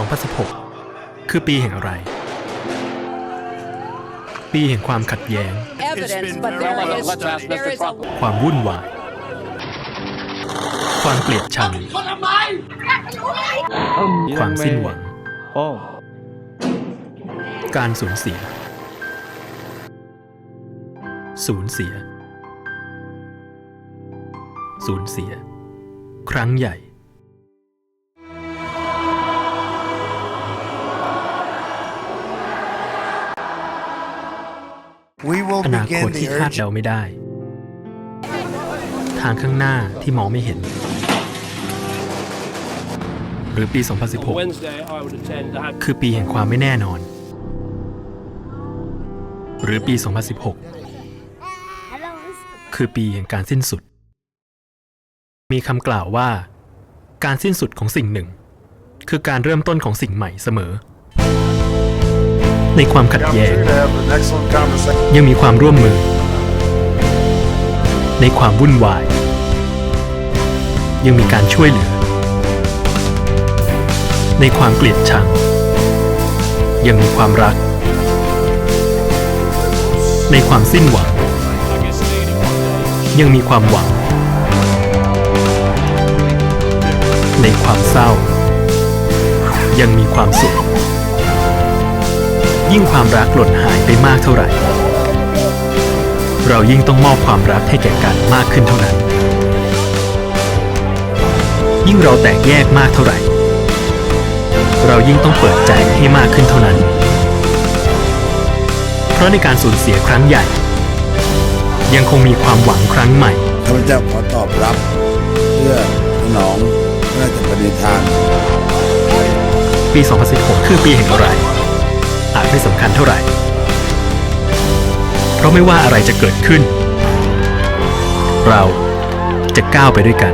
2016 คือปีแห่งอะไร ปีแห่งความขัดแย้ง evidence, but there is, Let's ask there Mr. is Trump. a ความวุ่นวาย ความเกลียดชัง ความสิ้นหวังโอ้การสูญเสีย สูญเสีย สูญเสีย ครั้งใหญ่ อนาค begin ตที่ the คาด urgent เดาไม่ได้ ทางข้างหน้าที่มองไม่เห็น หรือปี 2016 Wednesday, I would attend the คือปีแห่งความไม่แน่นอน หรือปี 2016 คือปีแห่งการสิ้นสุด มีคำกล่าวว่า การสิ้นสุดของสิ่งหนึ่ง คือการเริ่มต้นของสิ่งใหม่เสมอ ในความขัดแย้ง to have an excellent conversation. ยังมีความร่วมมือ ในความวุ่นวาย ยังมีการช่วยเหลือ ในความเกลียดชัง ยังมีความรัก ในความสิ้นหวัง ยังมีความหวัง ในความเศร้า ยังมีความสุข ยิ่งความรักหล่นหายไปมากเท่าไหร่ เรายิ่งต้องมอบความรักให้แก่กันมากขึ้นเท่านั้น ยิ่งเราแตกแยกมากเท่าไหร่ เรายิ่งต้องเปิดใจให้มากขึ้นเท่านั้น เพราะในการสูญเสียครั้งใหญ่ ยังคงมีความหวังครั้งใหม่ ข้าพเจ้าขอตอบรับ เพื่อสนองพระราชปณิธาน ปี 2016 คือปีแห่งอะไร อาจไม่สำคัญเท่าไหร่ เพราะไม่ว่าอะไรจะเกิดขึ้น เราจะก้าวไปด้วยกัน